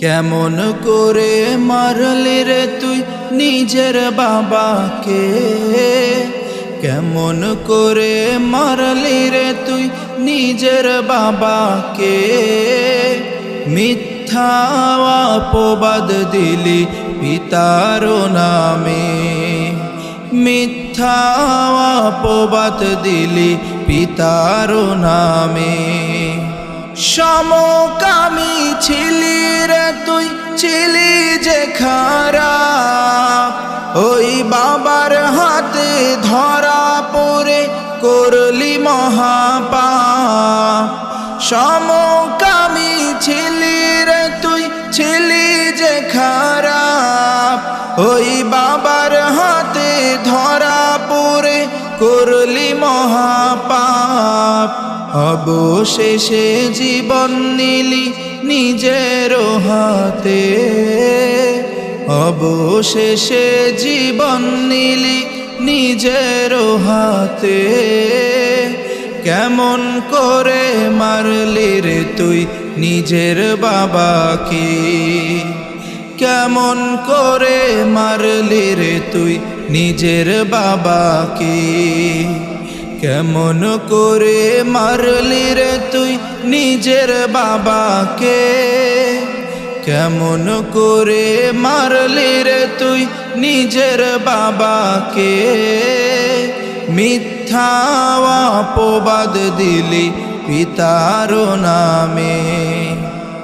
কেমন করে মারলি রে তুই নিজের বাবাকে? কেমন করে মারলি রে তুই নিজের বাবাকে? মিথ্যা অপবাদ দিলি পিতার নামে। মিথ্যা অপবাদ দিলি পিতার নামে। সমকামী ছিলি রে তুই ছিলি যে খারাপ ওই বাবার হাতে ধরা পড়ে করলি মহাপাপ সমকামী ছিলি রে তুই ছিলি যে খারাপ ওই বাবার হাতে ধরা পড়ে করলি মহাপাপ। অবশেষে জীবন নিলি নিজের হাতে। অবশেষে জীবন নিলি নিজের হাতে। কেমন করে মারলি রে তুই নিজের বাবাকে? কেমন করে মারলি রে তুই নিজের বাবাকে? কেমন করে মারলি রে তুই নিজের বাবাকে? কেমন করে মারলি রে তুই নিজের বাবাকে? মিথ্যা অপবাদ দিলি পিতার নামে।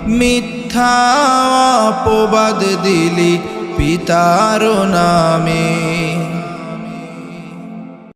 মিথ্যা অপবাদ দিলি পিতার নামে।